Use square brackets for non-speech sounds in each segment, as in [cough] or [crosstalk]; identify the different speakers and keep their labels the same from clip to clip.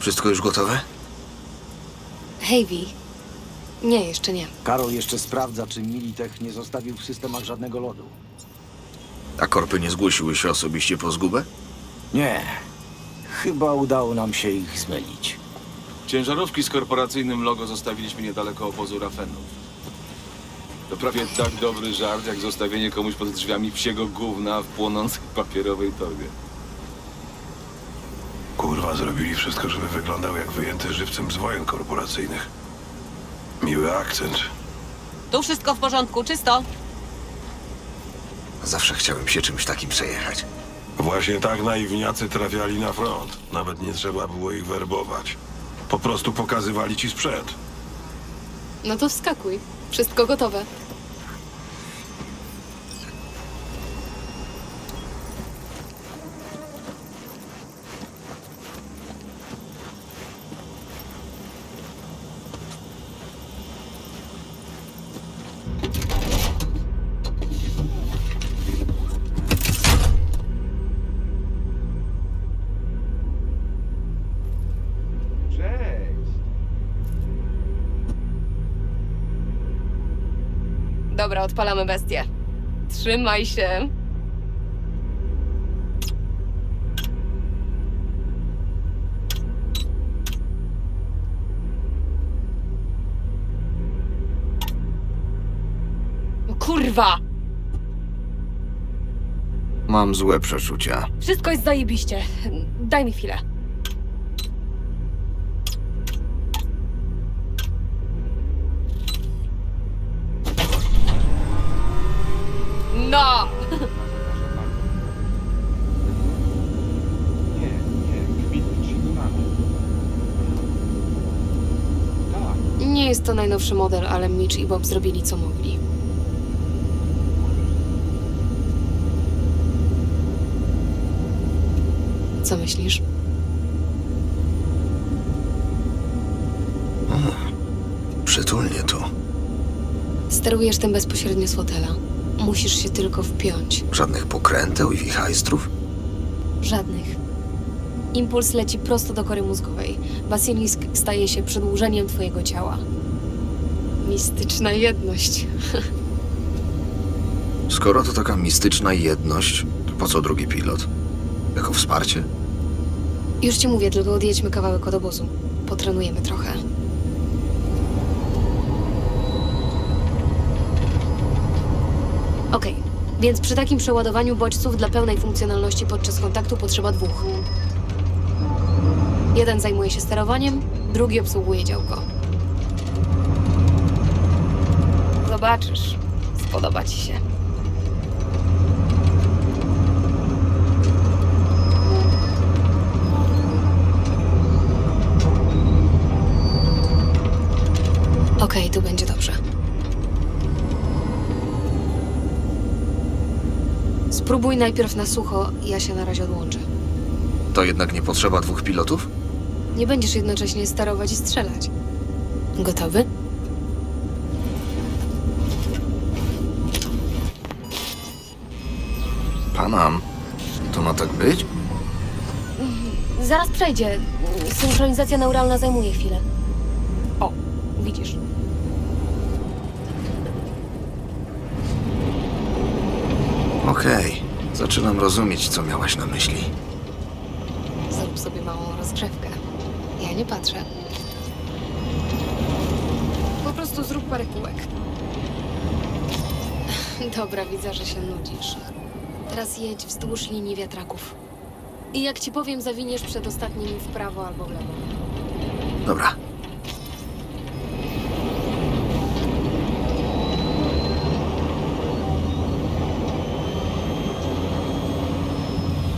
Speaker 1: Wszystko już gotowe?
Speaker 2: Hej, Vi. Nie, jeszcze nie.
Speaker 3: Karol jeszcze sprawdza, czy Militech nie zostawił w systemach żadnego lodu.
Speaker 1: A korpy nie zgłosiły się osobiście po zgubę?
Speaker 3: Nie. Chyba udało nam się ich zmylić.
Speaker 4: Ciężarówki z korporacyjnym logo zostawiliśmy niedaleko obozu Rafenów. To prawie tak dobry żart, jak zostawienie komuś pod drzwiami psiego gówna w płonącej papierowej torbie.
Speaker 5: Kurwa, zrobili wszystko, żeby wyglądał jak wyjęty żywcem z wojen korporacyjnych. Miły akcent.
Speaker 6: Tu wszystko w porządku, czysto.
Speaker 1: Zawsze chciałem się czymś takim przejechać.
Speaker 5: Właśnie tak naiwniacy trafiali na front. Nawet nie trzeba było ich werbować. Po prostu pokazywali ci sprzęt.
Speaker 2: No to wskakuj. Wszystko gotowe. Dobra, odpalamy bestię. Trzymaj się. Kurwa!
Speaker 1: Mam złe przeczucia.
Speaker 2: Wszystko jest zajebiście. Daj mi chwilę. Jest to najnowszy model, ale Mitch i Bob zrobili co mogli. Co myślisz?
Speaker 1: Przytulnie tu.
Speaker 2: Sterujesz tym bezpośrednio z fotela. Musisz się tylko wpiąć.
Speaker 1: Żadnych pokręteł i wichajstrów?
Speaker 2: Żadnych. Impuls leci prosto do kory mózgowej. Basilisk staje się przedłużeniem twojego ciała. Mistyczna jedność.
Speaker 1: Skoro to taka mistyczna jedność, to po co drugi pilot? Jako wsparcie?
Speaker 2: Już ci mówię, tylko odjedźmy kawałek od obozu. Potrenujemy trochę. Okej, więc przy takim przeładowaniu bodźców dla pełnej funkcjonalności podczas kontaktu potrzeba dwóch. Jeden zajmuje się sterowaniem, drugi obsługuje działko. Zobaczysz. Spodoba ci się. Okej, tu będzie dobrze. Spróbuj najpierw na sucho, ja się na razie odłączę.
Speaker 1: To jednak nie potrzeba dwóch pilotów?
Speaker 2: Nie będziesz jednocześnie sterować i strzelać. Gotowy?
Speaker 1: Panam. To ma tak być?
Speaker 2: Zaraz przejdzie. Synchronizacja neuralna zajmuje chwilę. O, widzisz.
Speaker 1: Okej. Zaczynam rozumieć, co miałaś na myśli.
Speaker 2: Zrób sobie małą rozgrzewkę. Ja nie patrzę. Po prostu zrób parę kółek. Dobra, widzę, że się nudzisz. Teraz jedź wzdłuż linii wiatraków. I jak ci powiem, zawiniesz przed ostatnim w prawo albo w lewo.
Speaker 1: Dobra.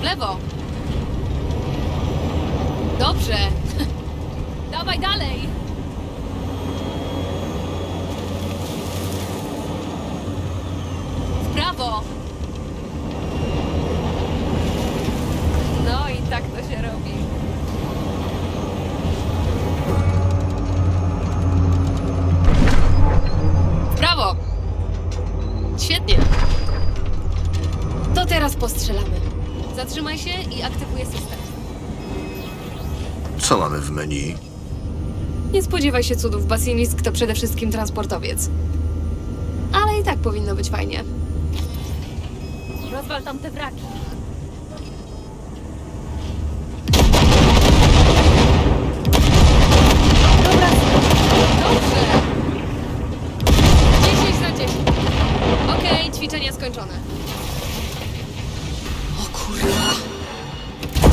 Speaker 2: W lewo! Dobrze! Teraz postrzelamy. Zatrzymaj się i aktywuję system.
Speaker 1: Co mamy w menu?
Speaker 2: Nie spodziewaj się cudów, Basilisk to przede wszystkim transportowiec. Ale i tak powinno być fajnie. Rozwal tam te wraki. Dobra, dobrze. 10 na 10. Okej, ćwiczenie skończone.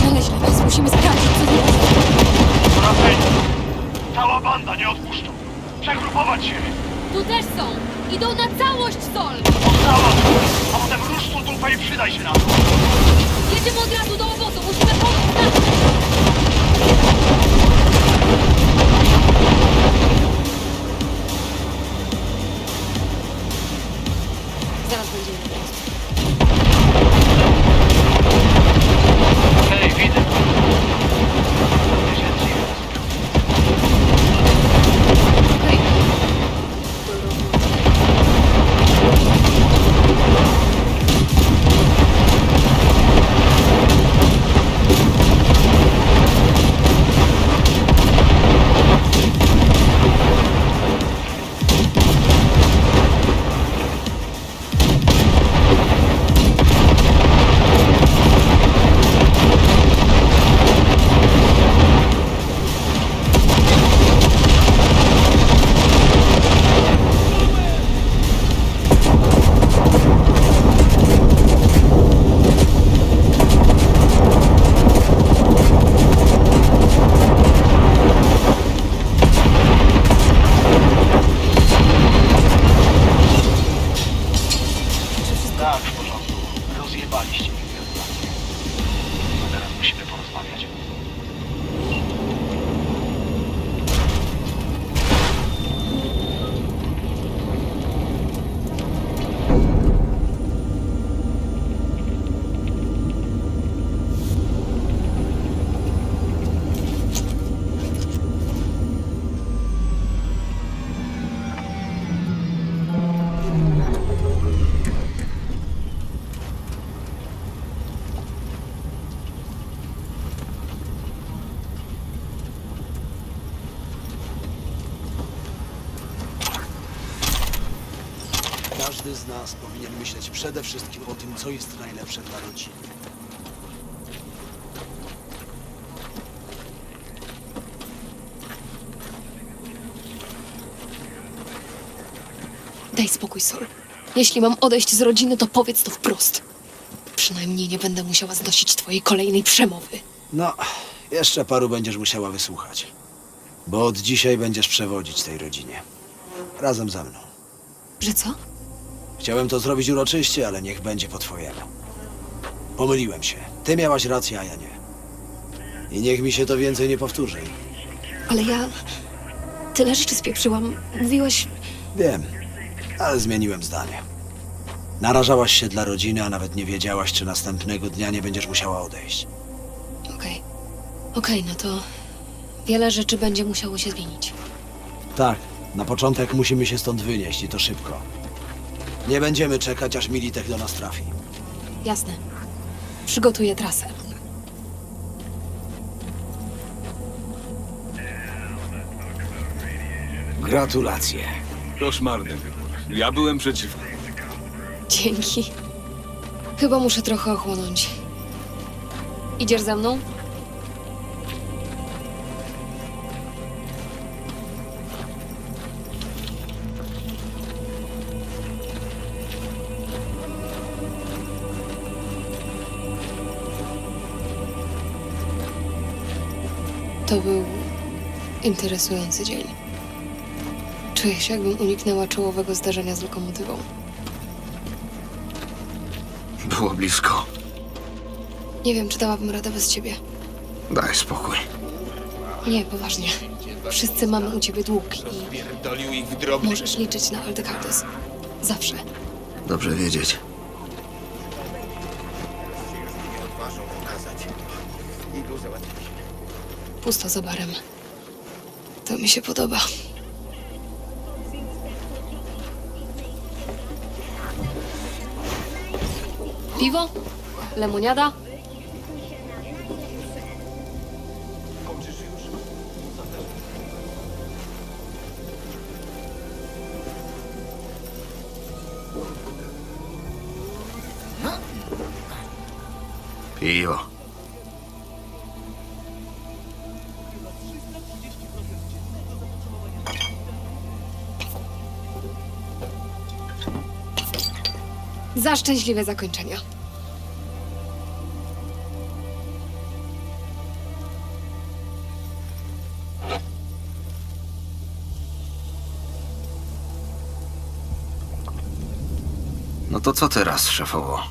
Speaker 2: Znaleźli nas, musimy sprawdzić, co z nimi
Speaker 7: Wracaj! Cała banda nie odpuszczą. Przegrupować się!
Speaker 2: Tu też są! Idą na całość, Sol!
Speaker 7: Cała! A potem rusz tu dupę i przydaj się nam!
Speaker 2: Jedziemy od razu do obozu, musimy pomóc
Speaker 8: Każdy z nas powinien myśleć przede wszystkim o tym, co jest najlepsze dla rodziny.
Speaker 2: Daj spokój, Sol. Jeśli mam odejść z rodziny, to powiedz to wprost. Przynajmniej nie będę musiała znosić twojej kolejnej przemowy.
Speaker 8: No, jeszcze paru będziesz musiała wysłuchać. Bo od dzisiaj będziesz przewodzić tej rodzinie. Razem ze mną.
Speaker 2: Że co?
Speaker 8: Chciałem to zrobić uroczyście, ale niech będzie po twojemu. Pomyliłem się. Ty miałaś rację, a ja nie. I niech mi się to więcej nie powtórzy.
Speaker 2: Ale ja... Tyle rzeczy spieprzyłam. Mówiłaś...
Speaker 8: Wiem, ale zmieniłem zdanie. Narażałaś się dla rodziny, a nawet nie wiedziałaś, czy następnego dnia nie będziesz musiała odejść.
Speaker 2: Okej. Okej, no to... Wiele rzeczy będzie musiało się zmienić.
Speaker 8: Tak, na początek musimy się stąd wynieść i to szybko. Nie będziemy czekać, aż Militek do nas trafi.
Speaker 2: Jasne. Przygotuję trasę.
Speaker 3: Gratulacje.
Speaker 4: Koszmarny wybór. Ja byłem przeciwko.
Speaker 2: Dzięki. Chyba muszę trochę ochłonąć. Idziesz ze mną? To był interesujący dzień. Czuję się, jakbym uniknęła czołowego zdarzenia z lokomotywą.
Speaker 1: Było blisko.
Speaker 2: Nie wiem, czy dałabym radę bez ciebie.
Speaker 1: Daj spokój.
Speaker 2: Nie, poważnie. Wszyscy mamy u ciebie dług i możesz liczyć na Aldecardes. Zawsze.
Speaker 1: Dobrze wiedzieć
Speaker 2: pusto za barem. To mi się podoba. Piwo? Lemoniada?
Speaker 1: Piwo.
Speaker 2: Za szczęśliwe zakończenia.
Speaker 1: No to co teraz, szefowo?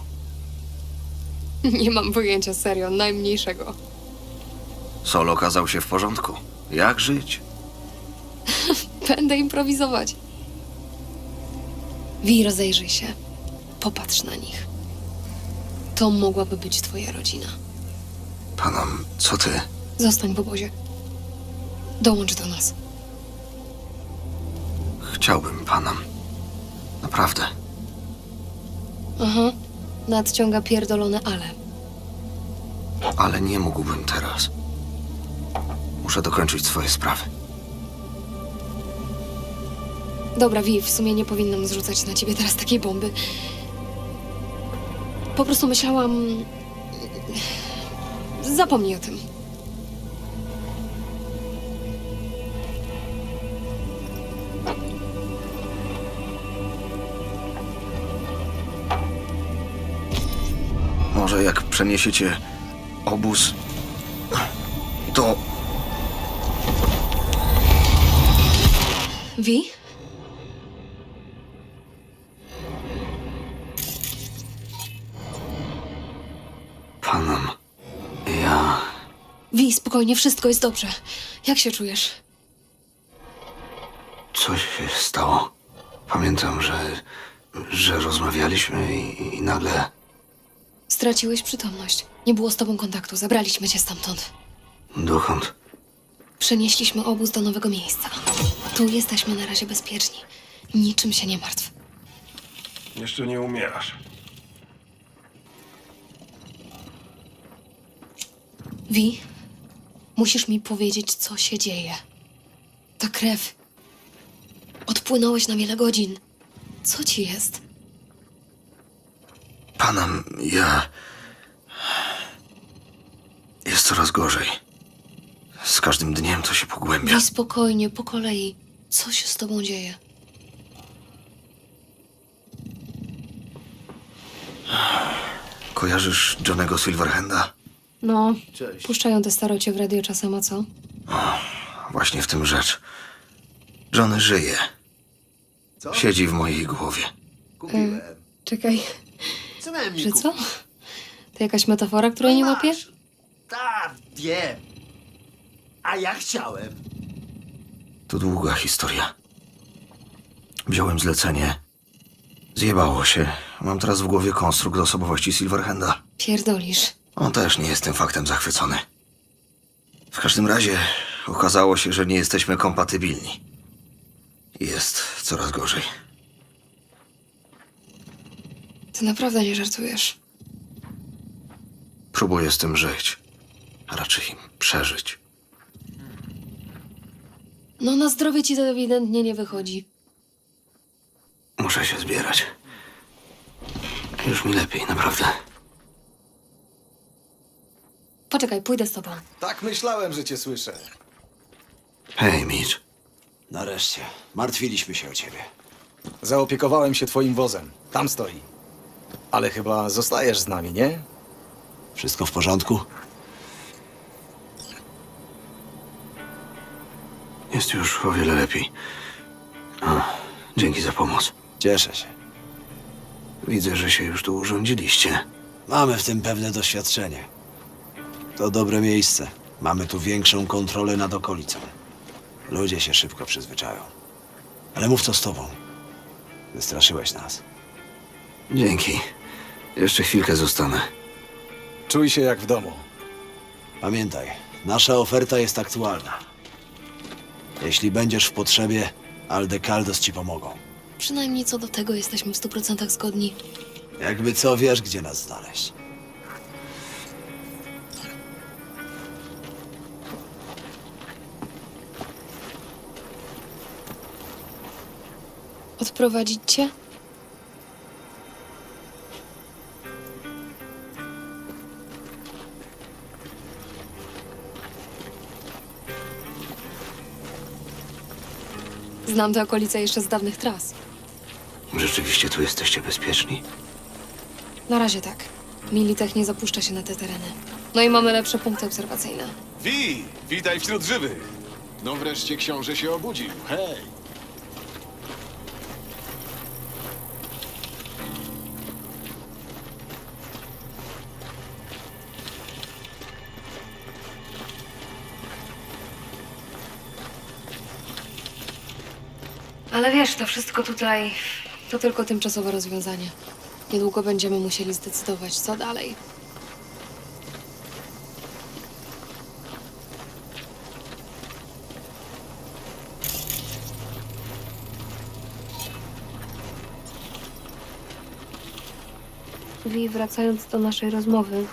Speaker 2: Nie mam pojęcia serio, najmniejszego.
Speaker 1: Sol okazał się w porządku. Jak żyć? [laughs]
Speaker 2: Będę improwizować. Wi, rozejrzyj się. Popatrz na nich. To mogłaby być twoja rodzina.
Speaker 1: Panom, co ty?
Speaker 2: Zostań w obozie. Dołącz do nas.
Speaker 1: Chciałbym panom. Naprawdę.
Speaker 2: Aha. Nadciąga pierdolone ale.
Speaker 1: Ale nie mógłbym teraz. Muszę dokończyć swoje sprawy.
Speaker 2: Dobra, Wi, w sumie nie powinnam zrzucać na ciebie teraz takiej bomby. Po prostu myślałam... Zapomnij o tym.
Speaker 1: Może jak przeniesiecie obóz, to
Speaker 2: Wi?
Speaker 1: Panom. Ja.
Speaker 2: Wi, spokojnie, wszystko jest dobrze. Jak się czujesz?
Speaker 1: Coś się stało. Pamiętam, że. że rozmawialiśmy i, i nagle.
Speaker 2: Straciłeś przytomność. Nie było z tobą kontaktu, zabraliśmy cię stamtąd.
Speaker 1: Dokąd?
Speaker 2: Przenieśliśmy obóz do nowego miejsca. Tu jesteśmy na razie bezpieczni. Niczym się nie martw.
Speaker 5: Jeszcze nie umierasz.
Speaker 2: Wi, musisz mi powiedzieć, co się dzieje. Ta krew. Odpłynąłeś na wiele godzin. Co ci jest?
Speaker 1: Panom, ja. Jest coraz gorzej. Z każdym dniem to się pogłębia.
Speaker 2: Wi, spokojnie, po kolei. Co się z tobą dzieje?
Speaker 1: Kojarzysz Johnego Silverhanda?
Speaker 2: No, puszczają te starocie w radio czasem, a co?
Speaker 1: Właśnie w tym rzecz. Johnny żyje. Siedzi w mojej głowie.
Speaker 9: Kupiłem.
Speaker 2: Czekaj,
Speaker 9: Co miałem mi
Speaker 2: że
Speaker 9: kupić?
Speaker 2: co? To jakaś metafora, której nie łapię?
Speaker 9: Masz. Tak, wiem. A ja chciałem.
Speaker 1: To długa historia. Wziąłem zlecenie. Zjebało się. Mam teraz w głowie konstrukt osobowości Silverhanda.
Speaker 2: Pierdolisz.
Speaker 1: On też nie jest tym faktem zachwycony. W każdym razie okazało się, że nie jesteśmy kompatybilni. Jest coraz gorzej.
Speaker 2: Ty naprawdę nie żartujesz.
Speaker 1: Próbuję z tym żyć. A raczej przeżyć.
Speaker 2: No na zdrowie ci to ewidentnie nie wychodzi.
Speaker 1: Muszę się zbierać. Już mi lepiej, naprawdę.
Speaker 2: Poczekaj, pójdę z tobą.
Speaker 8: Tak myślałem, że cię słyszę.
Speaker 1: Hej, Mitch.
Speaker 8: Nareszcie. Martwiliśmy się o ciebie.
Speaker 3: Zaopiekowałem się twoim wozem. Tam stoi. Ale chyba zostajesz z nami, nie?
Speaker 8: Wszystko w porządku?
Speaker 1: Jest już o wiele lepiej. O, dzięki za pomoc.
Speaker 8: Cieszę się.
Speaker 1: Widzę, że się już tu urządziliście.
Speaker 8: Mamy w tym pewne doświadczenie. To dobre miejsce. Mamy tu większą kontrolę nad okolicą. Ludzie się szybko przyzwyczają. Ale mów co z tobą. Wystraszyłeś nas.
Speaker 1: Dzięki. Jeszcze chwilkę zostanę.
Speaker 3: Czuj się jak w domu.
Speaker 8: Pamiętaj, nasza oferta jest aktualna. Jeśli będziesz w potrzebie, Aldecaldos ci pomogą.
Speaker 2: Przynajmniej co do tego jesteśmy w stu procentach zgodni.
Speaker 8: Jakby co, wiesz, gdzie nas znaleźć.
Speaker 2: Odprowadzić cię? Znam te okolice jeszcze z dawnych tras.
Speaker 1: Rzeczywiście tu jesteście bezpieczni?
Speaker 2: Na razie tak. Militech nie zapuszcza się na te tereny. No i mamy lepsze punkty obserwacyjne.
Speaker 4: Wi, witaj wśród żywych. No wreszcie książę się obudził. Hej.
Speaker 2: Ale wiesz, to wszystko tutaj to tylko tymczasowe rozwiązanie. Niedługo będziemy musieli zdecydować, co dalej. Wracając do naszej rozmowy.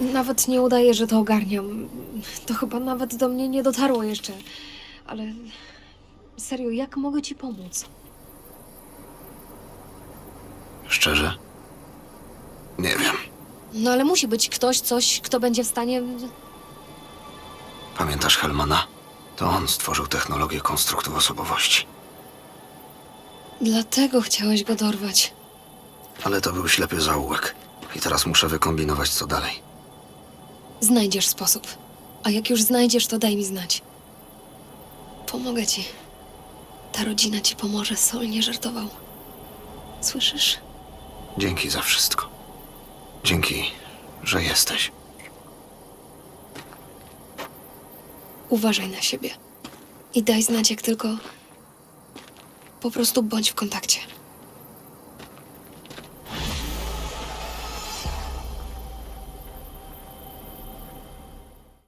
Speaker 2: Nawet nie udaję, że to ogarniam. To chyba nawet do mnie nie dotarło jeszcze. Ale serio, jak mogę ci pomóc?
Speaker 1: Szczerze? Nie wiem.
Speaker 2: No ale musi być ktoś, coś, kto będzie w stanie.
Speaker 1: Pamiętasz Helmana? To on stworzył technologię konstruktu osobowości.
Speaker 2: Dlatego chciałeś go dorwać.
Speaker 1: Ale to był ślepy zaułek. I teraz muszę wykombinować, co dalej.
Speaker 2: Znajdziesz sposób. A jak już znajdziesz, to daj mi znać. Pomogę ci. Ta rodzina ci pomoże, Sol nie żartował. Słyszysz?
Speaker 1: Dzięki za wszystko. Dzięki, że jesteś.
Speaker 2: Uważaj na siebie. I daj znać, jak tylko. Po prostu bądź w kontakcie.